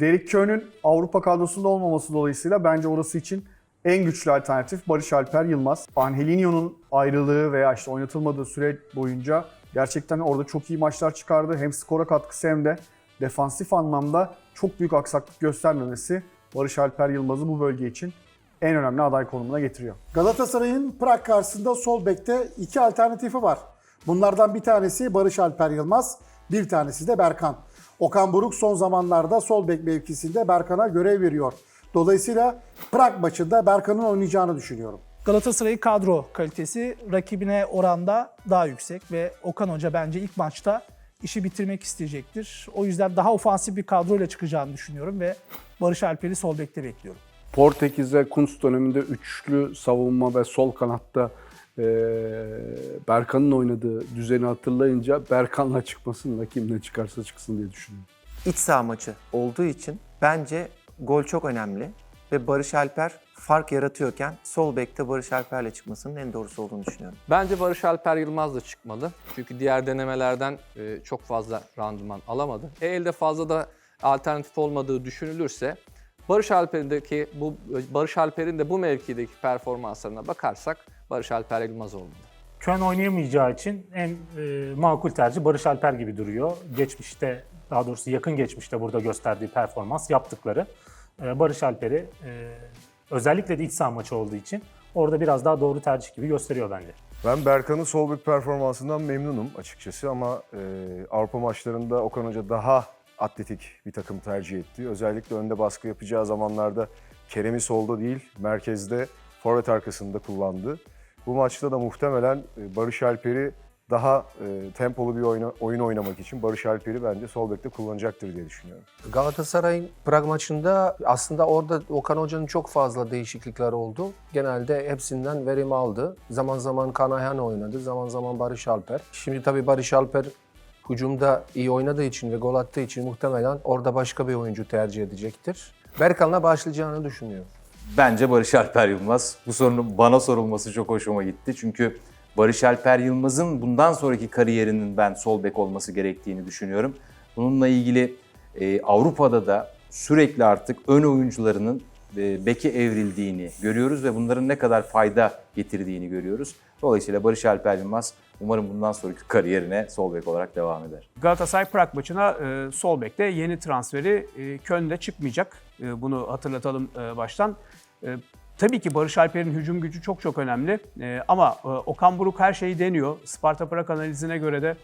Derek Köhn'ün Avrupa kadrosunda olmaması dolayısıyla bence orası için en güçlü alternatif Barış Alper Yılmaz. Angelinho'nun ayrılığı veya işte oynatılmadığı süre boyunca gerçekten orada çok iyi maçlar çıkardı. Hem skora katkısı hem de defansif anlamda çok büyük aksaklık göstermemesi Barış Alper Yılmaz'ı bu bölge için en önemli aday konumuna getiriyor. Galatasaray'ın Prag karşısında sol bekte iki alternatifi var. Bunlardan bir tanesi Barış Alper Yılmaz, bir tanesi de Berkan. Okan Buruk son zamanlarda sol bek mevkisinde Berkan'a görev veriyor. Dolayısıyla Prag maçında Berkan'ın oynayacağını düşünüyorum. Galatasaray'ın kadro kalitesi rakibine oranda daha yüksek ve Okan Hoca bence ilk maçta işi bitirmek isteyecektir. O yüzden daha ofansif bir kadroyla çıkacağını düşünüyorum ve Barış Alper'i sol bekte bekliyorum. Portekiz'de Kunst döneminde üçlü savunma ve sol kanatta eee Berkan'ın oynadığı düzeni hatırlayınca Berkan'la çıkmasın da kimle çıkarsa çıksın diye düşünüyorum. iç saha maçı olduğu için bence gol çok önemli ve Barış Alper fark yaratıyorken sol bekte Barış Alper'le çıkmasının en doğrusu olduğunu düşünüyorum. Bence Barış Alper Yılmaz da çıkmalı. Çünkü diğer denemelerden e, çok fazla randıman alamadı. E, elde fazla da alternatif olmadığı düşünülürse Barış Alper'deki bu Barış Alper'in de bu mevkideki performanslarına bakarsak Barış Alper Yılmaz olmalı. Kön oynayamayacağı için en e, makul tercih Barış Alper gibi duruyor. Geçmişte, daha doğrusu yakın geçmişte burada gösterdiği performans, yaptıkları. E, Barış Alper'i e, özellikle de iç saha maçı olduğu için orada biraz daha doğru tercih gibi gösteriyor bence. Ben Berkan'ın sol bek performansından memnunum açıkçası ama e, Avrupa maçlarında Okan Hoca daha atletik bir takım tercih etti. Özellikle önde baskı yapacağı zamanlarda Kerem'i solda değil, merkezde forvet arkasında kullandı. Bu maçta da muhtemelen e, Barış Alper'i daha e, tempolu bir oyna- oyun oynamak için Barış Alper'i bence sol bekte kullanacaktır diye düşünüyorum. Galatasaray Prag maçında aslında orada Okan Hoca'nın çok fazla değişiklikler oldu. Genelde hepsinden verim aldı. Zaman zaman Kanayan oynadı, zaman zaman Barış Alper. Şimdi tabii Barış Alper hücumda iyi oynadığı için ve gol attığı için muhtemelen orada başka bir oyuncu tercih edecektir. Berkan'la başlayacağını düşünüyorum. Bence Barış Alper Yılmaz. Bu sorunun bana sorulması çok hoşuma gitti. Çünkü Barış Alper Yılmaz'ın bundan sonraki kariyerinin ben sol bek olması gerektiğini düşünüyorum. Bununla ilgili e, Avrupa'da da sürekli artık ön oyuncularının beke evrildiğini görüyoruz ve bunların ne kadar fayda getirdiğini görüyoruz. Dolayısıyla Barış Alper Yılmaz umarım bundan sonraki kariyerine sol bek olarak devam eder. Galatasaray Prag maçına e, sol bekte yeni transferi e, Köln'de çıkmayacak. E, bunu hatırlatalım e, baştan. E, tabii ki Barış Alper'in hücum gücü çok çok önemli. E, ama e, Okan Buruk her şeyi deniyor. Sparta Prag analizine göre de e,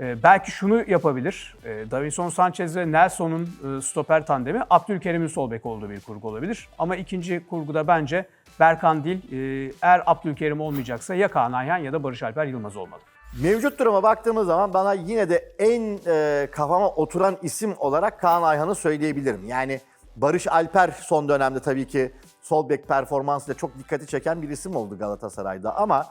belki şunu yapabilir. E, Davinson Sanchez ve Nelson'un e, stoper tandemi Abdülkerim'in sol bek olduğu bir kurgu olabilir. Ama ikinci kurguda bence Berkan değil, e, eğer Abdülkerim olmayacaksa ya Kaan Ayhan ya da Barış Alper Yılmaz olmalı. Mevcut duruma baktığımız zaman bana yine de en e, kafama oturan isim olarak Kaan Ayhan'ı söyleyebilirim. Yani Barış Alper son dönemde tabii ki sol bek performansıyla çok dikkati çeken bir isim oldu Galatasaray'da ama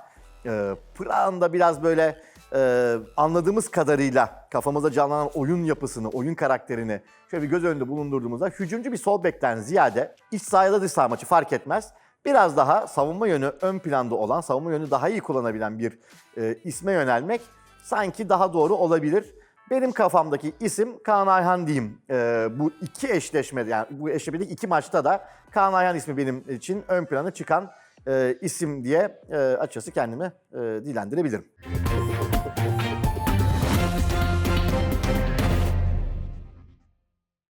e, Prag'ın da biraz böyle e, anladığımız kadarıyla kafamıza canlanan oyun yapısını, oyun karakterini şöyle bir göz önünde bulundurduğumuzda hücumcu bir sol bekten ziyade iç sahada da dış saha maçı fark etmez. Biraz daha savunma yönü ön planda olan, savunma yönü daha iyi kullanabilen bir e, isme yönelmek sanki daha doğru olabilir. Benim kafamdaki isim Kaan Ayhan diyeyim. E, bu iki eşleşme, yani bu eşleşmedeki iki maçta da Kaan Ayhan ismi benim için ön plana çıkan e, isim diye e, açıkçası kendimi e, dilendirebilirim. Thank you.